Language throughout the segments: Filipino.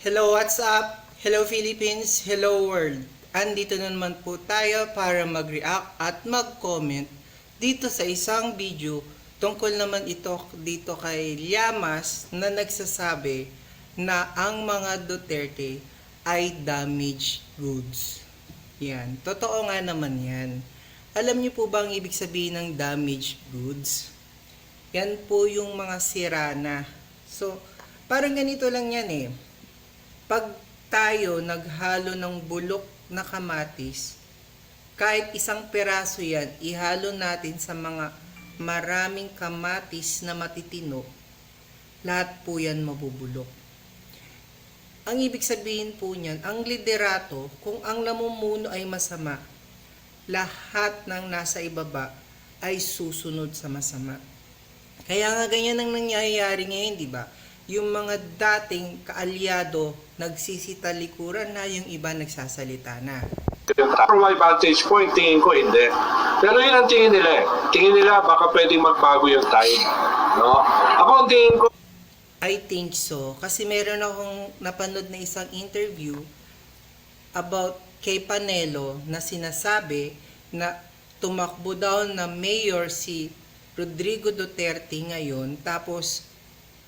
Hello, what's up? Hello Philippines, hello world. Andito na naman po tayo para mag-react at mag-comment dito sa isang video tungkol naman ito dito kay Llamas na nagsasabi na ang mga Duterte ay damaged goods. Yan, totoo nga naman yan. Alam niyo po ba ang ibig sabihin ng damaged goods? Yan po yung mga sira na. So, parang ganito lang yan eh pag tayo naghalo ng bulok na kamatis, kahit isang peraso yan, ihalo natin sa mga maraming kamatis na matitino, lahat po yan mabubulok. Ang ibig sabihin po niyan, ang liderato, kung ang namumuno ay masama, lahat ng nasa ibaba ay susunod sa masama. Kaya nga ganyan ang nangyayari ngayon, di ba? Yung mga dating kaalyado nagsisitalikuran na, yung iba nagsasalita na. From my vantage point, tingin ko hindi. Pero yun ang tingin nila eh. Tingin nila baka pwedeng magbago yung time. No? Ako ang tingin ko, I think so. Kasi meron akong napanood na isang interview about kay Panelo na sinasabi na tumakbo daw na mayor si Rodrigo Duterte ngayon tapos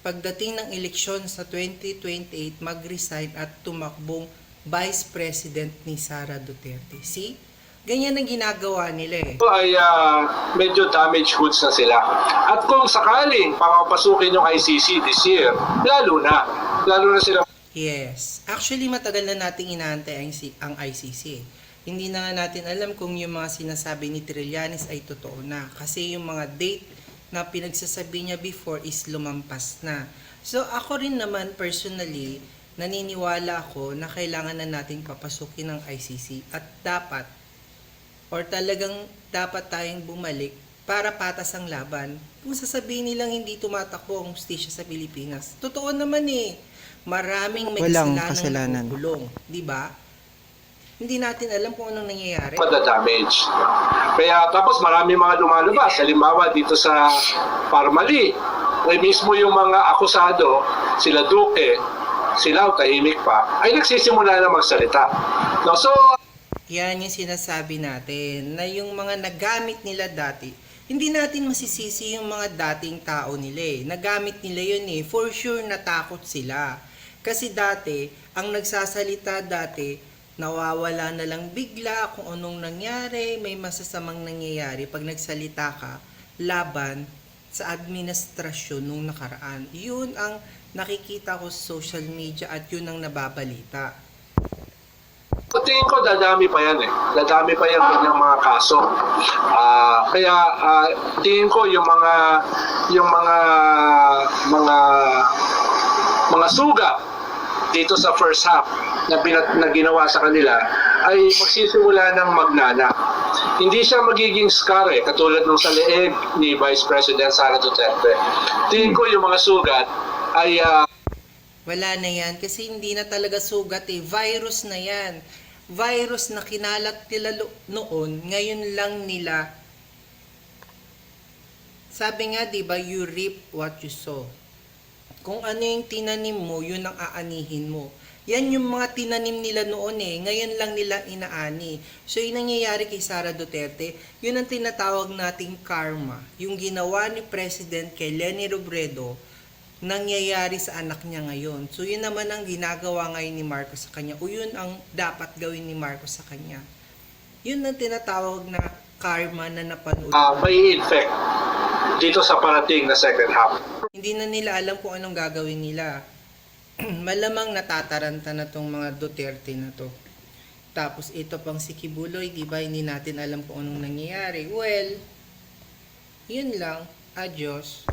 pagdating ng eleksyon sa 2028 mag-resign at tumakbong vice president ni Sara Duterte. See? Ganyan ang ginagawa nila eh. ay ah, medyo damaged goods na sila. At kung sakaling papapasukin yung ICC this year, lalo na. Lalo na sila Yes. Actually, matagal na nating inaantay ang ICC. eh. Hindi na nga natin alam kung yung mga sinasabi ni Trillanes ay totoo na. Kasi yung mga date na pinagsasabi niya before is lumampas na. So, ako rin naman personally, naniniwala ako na kailangan na nating papasukin ng ICC at dapat or talagang dapat tayong bumalik para patas ang laban. Kung sasabihin nilang hindi tumatakbo ang justisya sa Pilipinas, totoo naman eh. Maraming may Walang kasalanan, kasalanan. kulong, di ba? Hindi natin alam kung anong nangyayari. madadamage. Kaya tapos marami mga lumalabas. Halimbawa dito sa Parmali, ay mismo yung mga akusado, sila Duque, sila tahimik pa, ay nagsisimula na magsalita. No, so, Yan yung sinasabi natin, na yung mga nagamit nila dati, hindi natin masisisi yung mga dating tao nila eh. Nagamit nila yun eh. For sure natakot sila. Kasi dati, ang nagsasalita dati, nawawala na lang bigla kung anong nangyari, may masasamang nangyayari pag nagsalita ka laban sa administrasyon nung nakaraan. Yun ang nakikita ko sa social media at yun ang nababalita. tingin ko dadami pa yan eh. Dadami pa yan kanyang mga kaso. Ah, kaya ah, tingin ko yung mga yung mga mga mga suga dito sa first half na, binat, na ginawa sa kanila ay magsisimula ng magnana. Hindi siya magiging scar katulad nung sa leeg ni Vice President Sara Duterte. Tingin ko yung mga sugat ay ah, Wala na yan kasi hindi na talaga sugat eh. Virus na yan. Virus na kinalat nila noon, ngayon lang nila. Sabi nga, di ba, you reap what you sow. Kung ano yung tinanim mo, yun ang aanihin mo. Yan yung mga tinanim nila noon eh. Ngayon lang nila inaani. So, yung nangyayari kay Sara Duterte, yun ang tinatawag nating karma. Yung ginawa ni President kay Leni Robredo, nangyayari sa anak niya ngayon. So, yun naman ang ginagawa ngayon ni Marcos sa kanya. O yun ang dapat gawin ni Marcos sa kanya. Yun ang tinatawag na karma na napanood. ah, may infect dito sa parating na second half. Hindi na nila alam kung anong gagawin nila. Malamang natataranta na tong mga Duterte na to. Tapos ito pang si Kibuloy, di ba hindi natin alam kung anong nangyayari. Well, yun lang. Adios.